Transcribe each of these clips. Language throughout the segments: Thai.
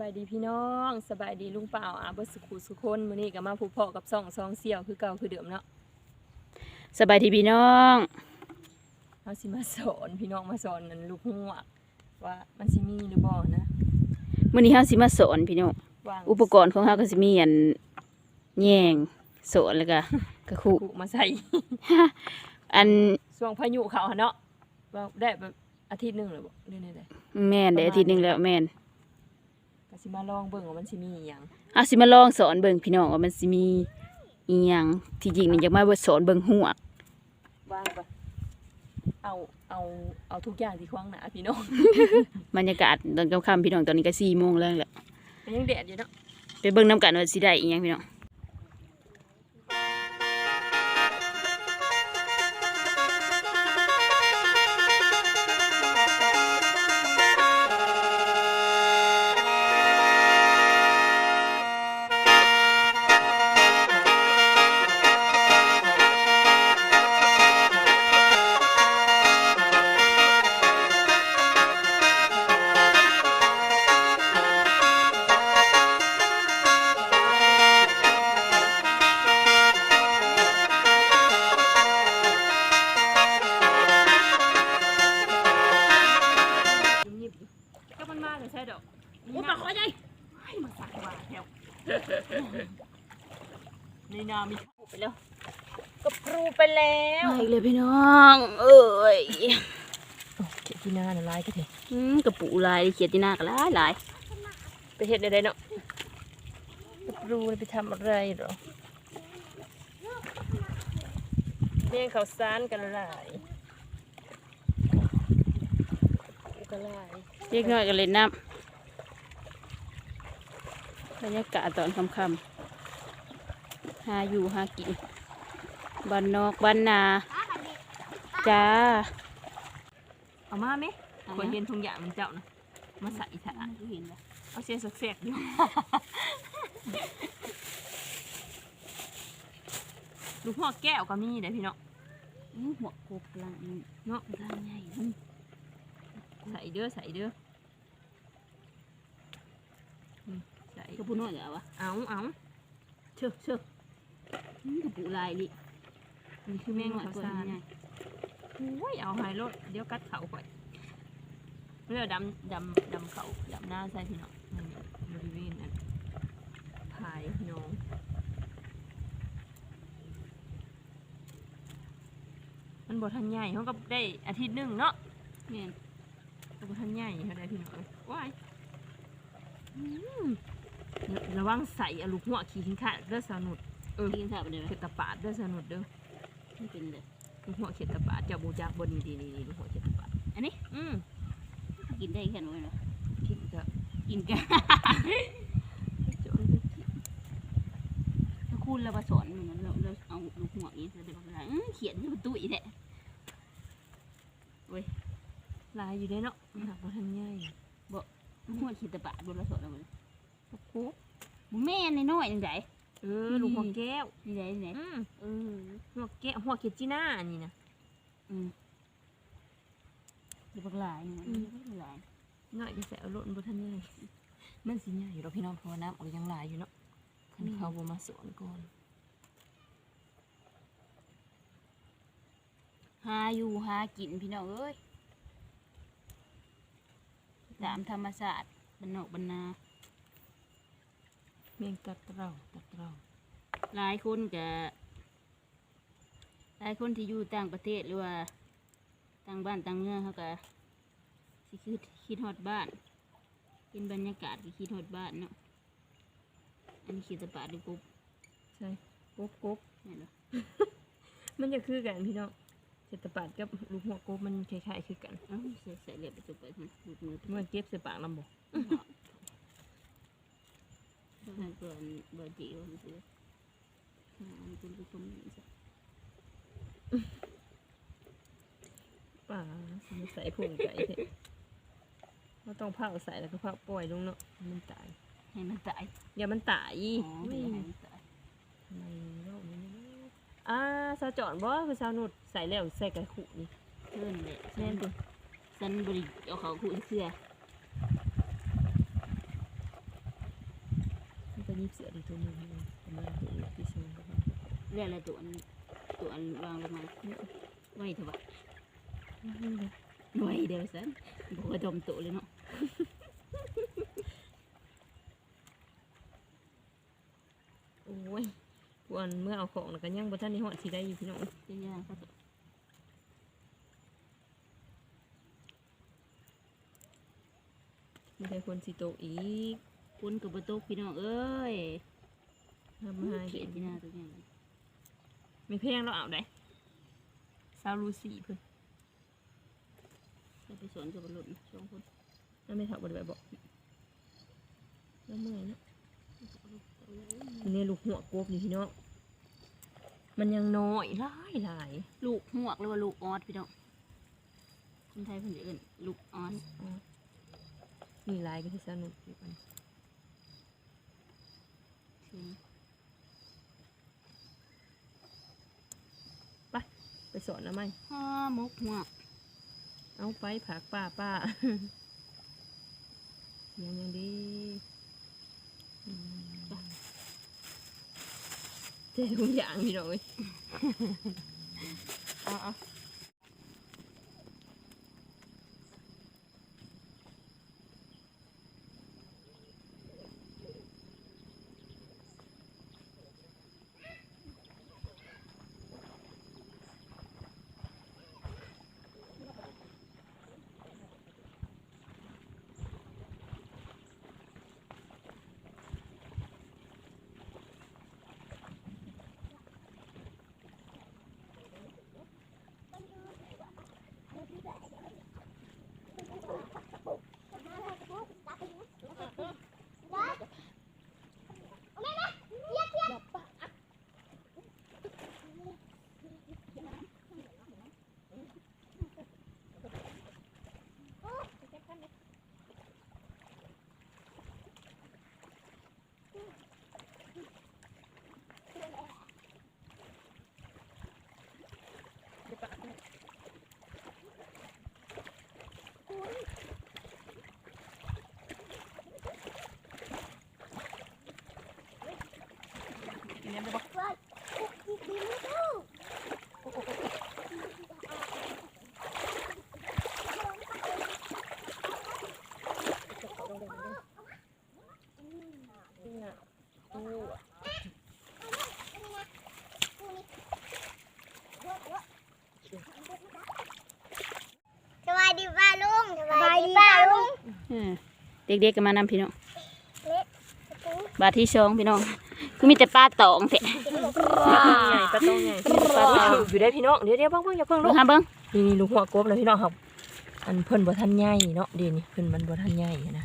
บายดีพี่น้องสบายดีลุงเปล่าอาเบดสุขุสุคนมื้อนี้ก็มาผูกพ่อกับสองซองเสี่ยวคือเก่าคือเดิมเนาะสบายดีพี่น้องเฮาสิมาสอนพี่น้องมาสอนนั่นลูกหัวกว่ามันสิมีหรือบ่นะมื้อนี้เฮาสิมาสอนพี่น้องวางอุปกรณ์ของเฮาก็สิมีอันแยงสอนแล้วก็กระคุผูกมาใส่อันช่วงพายุเขาหั่นเนาะว่าได้แบบอาทิตย์หนึงหรือบ่ได้ได้แม่นได้อาทิตย์หนึงแล้วแม่น ก็สิมาลองเบิ่งว่ามันสิมีอิหยังเฮาสิมาลองสอนเบิ่งพี่น้องว่ามันสิมีอีหยังที่จริงนี่อยากมาเบิ่งสอนเบิ่งหัวกวางก่อนเอาเอาเอาทุกอย่างที่ขวางหน้าพี่น้อง บรรยากาศตอนค่ำๆพี่น้องตอนนี้ก็4โมงแล้วแหละมันยังแดดอยู่เนาะไปเบิ่งนํกันว่าสิได้อีหยังพี่น้อง แล้วมาอีกเลยพี่น้อง เอ้ยโอ้เก็บที่หน้าน่ะลายก็เถอะอืมกระปูลายเขียดที่หน้าก็หลายหลายไปเห็ดได้เนาะก็ปรูไปทำอะไรหรอเลี้ยงข้าวสารกันหลายกันหลายเล็กน้อยก็เล่นน้ำบรรยากาศตอนค่ำๆหาอยู่หากิน บ้านนอกบ้านนาจ้าเอามาไหมคนเห็นทุงอย่างมันเจ้านะมาใส่ถาเห็นแล้วเอาเสียสักเสียกอยู่ลูกพ่อแก้วก็มีเด้อพี่เนาะหัวกบลังนี่เนาะลังใหญ่มันใส่เด้อใส่เด้ออืมใส่กระปูน้อยเหรอวะเอาเอาเชื่อเชื่ออืมกระปูลายดิ นี่คือแมงน้อยข้าวกว่าสารใหญ่โอ้ยเอาให้รถเดี๋ยวกัดเขาก่อนเมื่อดำดำดำเขาดำหน้าใส่พี่น้องนั่นบริเวณนั้นพายพี่น้องมันบทันใหญ่เขาก็ได้อาทิตย์หนึ่งเนาะแม่นบทันใหญ่เขาได้พี่น้องว้ายอืมระวังใส่อะลูกหัวขี่ทิ้งขาดเด้อสนุดกินข้าวไปเลยไหมเข็ดตะปาดเด้อสนุดเด้อ ไม่เป็นเลยลูกหัวเข็ดตะปาดเจ้าบูจักบดีดีนี่นี่ลูกหัวเข็ดตะปาดอันนี้ อืมกินได้แค่น้อยเหรอคิดก็กินกันจนไปคิดถ้าคุณเราผสอนมันเราเราเอาลูกหัวนี้เราได้บอกว่าอื้อเขียนที่ประตูอีกแหละลายอยู่ได้เนาะหนักบทันใหญ่ลูกหัวขีดตะปาดบนเราสอนเราเลยโอ้โหแม่นน้อยๆจังได เออลูกหัวแก้วนี่ไดนี่ไดอืมเออหัวแก้วหัวเข็ดจีน่าอันนี้นะอืมดูบักหลายนี่มันอืมดูบักหลายน้อยจะใส่เอารถบทันใหญ่มันสิใหญ่อยู่เราพี่น้องเพราะว่าน้ำออกยังหลายอยู่เนาะคันเขาบ่มาสอนก่อนหาอยู่หากินพี่น้องเอ้ยตามธรรมศาสตร์บรรนอกบรรนา เมียงตัดเต่าตัดเต่าหลายคนก็หลายคนที่อยู่ต่างประเทศหรือว่าต่างบ้านต่างเมืองเขาก็สิคือคิดฮอดบ้านเป็นบรรยากาศก็คิดฮอดบ้านเนาะอันนี้ขีดตะปาดดูปุ๊บใช่กบกบเนี่ยเนาะมันจะคือกันพี่น้องเข็ดตะปาดกับลูกหัวกบมันคล้ายๆคือกันเอ้าใส่ใส่เล็บไปจุดไปมันดูดมือเมื่อเก็บใส่ปากลำบอก นั่นเกินเบอร์จีวันซื้ออ่ามันเป็นผู้ชมนี่สิป่าสิมาใส่ผงไก่เถอะเราต้องเผาใส่แล้วก็เผาปล่อยลงเนาะมันตาย ให้มันตายอย่ามันตายอ๋อไม่ให้มันตายทำไมโลกนี้นะอ่าสาวจอนบ่คือสาวนุดใส่แล้วใส่กระขุนี่เพื่อนเลยแม่นติสันบริเอาเขาคุยเสื้อ บเสือดีตัวนึงประมาณตัวที่สูงประมาณเรียกอะไรตัวอันตัวอันวางลงมาไหวเถอะวะไหวเดี๋ยวสันบอกว่าดมตัวเลยเนาะโอ้ยวันเมื่อเอาของแล้วก็ยังบ่ทันได้ฮอดสิได้อยู่พี่น้องเป็นยังครับมีแต่คนสิโตอีก คุณกับประตูพี่น้องเอ้ยทำให้เขียนที่หน้าตัวอย่างมีเพลงเราเอาได้ซาวลูซี่เพิ่นจะไปสอนกับบรรลุสองคนแล้วไม่ทักบ่ได้ไปบอกแล้วเมื่อยเนาะทีนี้ลูกหัวกบนี่พี่น้องมันยังน้อยหลายหลายลูกหวกหรือว่าลูกออสพี่น้องคนไทยเพิ่นจะเอิ้นลูกออสมีหลายก็สิสนุกอยู่กัน เชิญไปสอนนะไหมห่อหมกหวกเอาไปผักป้าป้ายังยังดีอืมเจ๊ทุกอย่างพี่น้องเอ้ยเอาเอา เด็กๆก็มานำพี่น้องเละบาทที่สองพี่น้องคือมีแต่ปลาตองแท้ใหญ่ปลาโตใหญ่ปลาที่ถืออยู่ได้พี่น้องเดี๋ยวเดี๋ยวเบ้างเบ้างอย่าเพิ่งลุเบิ่กงหาเบิ่งนี่นี่ลูกหัวกบเลยพี่น้องครับ อันเพิ่นบ่ทันใหญ่เนาะเดี๋ยวนี้เพิ่นมันบ่ทันใหญ่นะ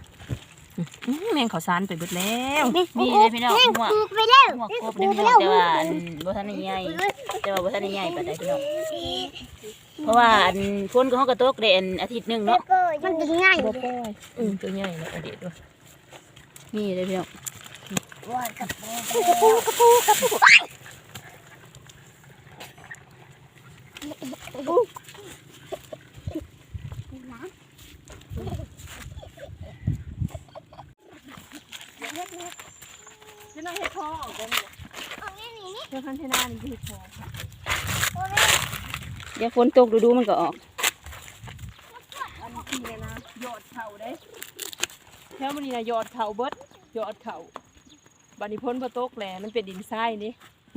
อื้อแมงข้าวสารไปเบิดแล้วมีเลยพี่น้องหัวปลูกไปแล้วหัวกบนี่พี่น้องแต่ว่าอันบ่ทันได้ใหญ่แต่ว่าบ่ทันได้ใหญ่ปานใดพี่น้อง เพราะว่าอันฝนก็เฮาก็ตกได้อันอาทิตย์หนึงเนาะมันจะง่ายบ่ปล่อยอืมตัวใหญ่เนาะอันเด็ดด้วยนี่เลยพี่น้องพี่น้องเฮ็ดพอออกบ่เนี่ยเอาแม่นี่นี่เดี๋ยวคันเทนานี่เฮ็ดพอโอ้แม่เดี๋ยวฝนตกดูๆมันก็ออกอันนี้เนี่ยนะยอดเข่าได้แถวมันนี่นะยอดเข่าเบิดยอดเข่าบัดนี้พ้นบ่ตกแลมันเป็นดินทรายนี่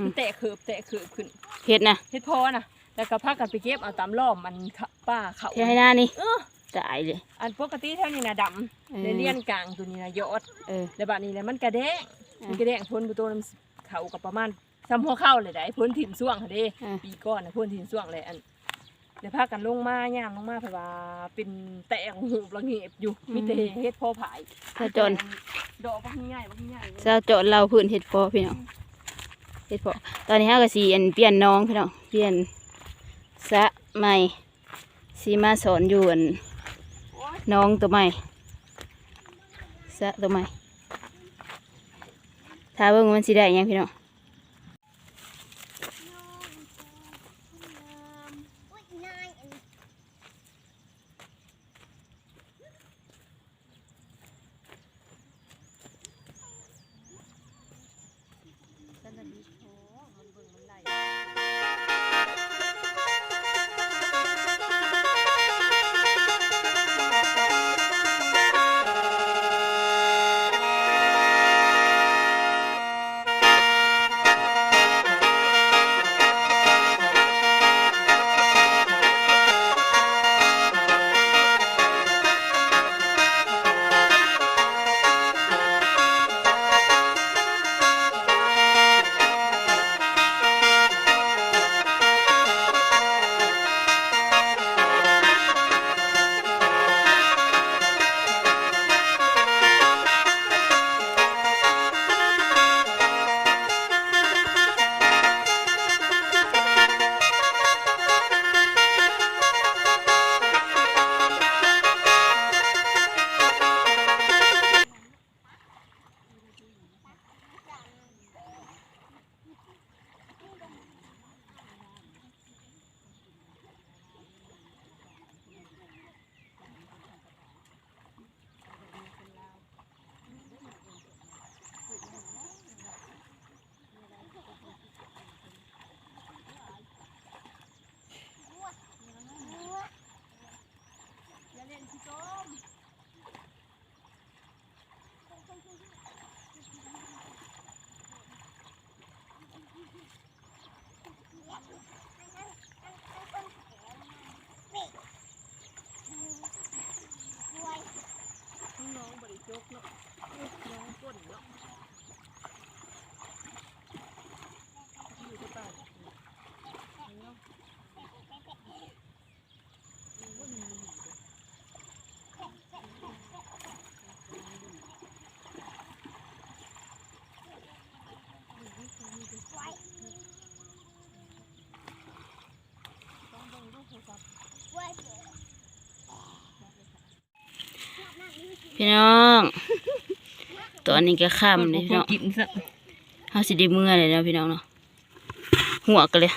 มันแตกเขือบแตกเขือบขึ้นเฮ็ดนะเฮ็ดพอนะแล้วก็พากันไปเก็บเอาตามล้อมมันขะป้าเขาเทให้หน้านี่เออตายเลย อันปกติแถวนี้นะดำเออในเลียนกลางตัวนี้นะยอดเออแล้วบัดนี้แหละมันกระแดงอ่ามัมันกระแดงพ้นประตูน้ำเขากับประมาณซ้ำหัวเข้าเลยได้พ้นถิ่มส่วงค่ะเด้อ่าปีก่อนนะพ้นถิ่มส่วงเลยอัน เดี๋ยวพากันลงมาย่างลงมาเพราะว่าเป็นแตงหูระเงียบอยู่มีแต่เฮ็ดพอผายถ้าจน ดอกบ่ง่ายบ่ง่ายเจ้าโจทย์เราพื้นเฮ็ดพอพี่น้องเฮ็ดพอตอนนี้เฮาก็สิอันเปลี่ยนน้องพี่น้องเปลี่ยนสระใหม่สิมาสอนอยู่อันน้องตัวใหม่สระตัวใหม่ถ้าเบิ่งว่ามันสิได้หยังพี่น้อง อุ้ยนายอันนี้ ดี เนาะน้องก้นเนาะอยู่ที่บ้านเนาะต้องเบิ่งดูโทรศัพท์ พี่น้อง ตอนนี้ก็ค่ำเลยพี่น้องกินซะเฮาสิได้เมื่อเลยเนาะพี่น้องเนาะหัวกันเลย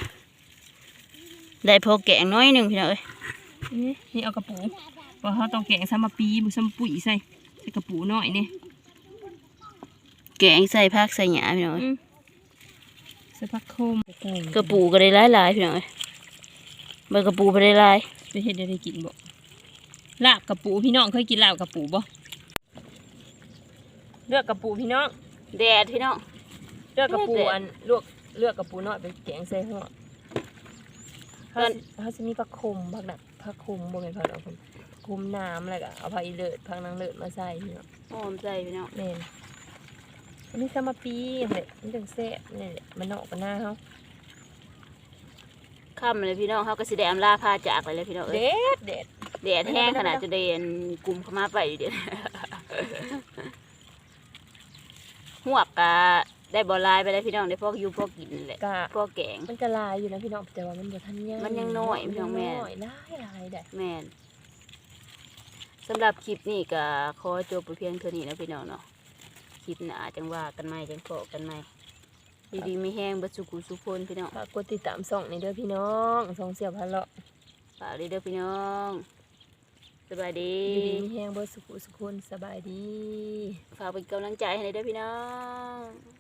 ได้พอแกงน้อยหนึ่งพี่น้องเอ้ยนี่นี่เอากระปูเพราะเขาต้องแกงซ้ำมาปีบุซ้ำปุ๋ยใส่ใส่กระปูหน่อยนี่แกงใส่ผักใส่หยาพี่น้องเอ้ยใส่ผักโคมกระปูก็ได้หลายๆพี่น้องเอ้ยใบกระปูก็ได้หลายไปเฮ็ดได้ได้กินบ่ลาบกระปูพี่น้องเคยกินลาบกระปูบ่ เลือกกระปูพี่น้องแดดพี่น้องเลือกกระปูเด็ดอันลวกเลือกกระปูน้อยไปแกงใส่หัวเขาสิเขาจะมีผักคมผักหนักผักคมบ่แม่นผักดอกคมผักคมน้ำแล้วก็เอาผักอีเลิศผักนางเลิศมาใส่พี่น้องหอมใจพี่น้องแม่นอันนี้ซ้ำมาปีเลยมันจังแซ่บนี่แหละมันเนาะกันหน้าเฮาค่ำเลยพี่น้องเขาก็สิได้อำลาพาจากไปเลยพี่น้องเอ้ยเด็ดเด็ดแดดแห้งขนาดจะได้อันกลุ่มเข้ามาไปอยู่เดี๋ยว หวกกะได้บ่หลายไปเลยพี่น้องได้พวกอยู่พวกกินแหละกะ พวกแกง มันจะลายอยู่นะพี่น้องแต่ว่ามันบ่ทันใหญ่มันยังน้อยพี่น้องแม่นน้อยลายลายได้แม่นสำหรับคลิปนี้ก็ขอจบไปเพียงเท่านี้นะพี่น้องเนาะคลิปหน้าจังว่ากันใหม่จังพอกันใหม่ดีๆมีแห้งเบัสุกุสุพนพี่น้องฝากกดติดตามส่องในเด้อพี่น้องส่องเสียบพะเลาะ ฝากด้วยเด้อพี่น้อง สบายดีอยู่ดีมีแห้งเบิดสุขุสุคนสบายดี ฝากเป็นกำลังใจให้เด้อพี่น้อง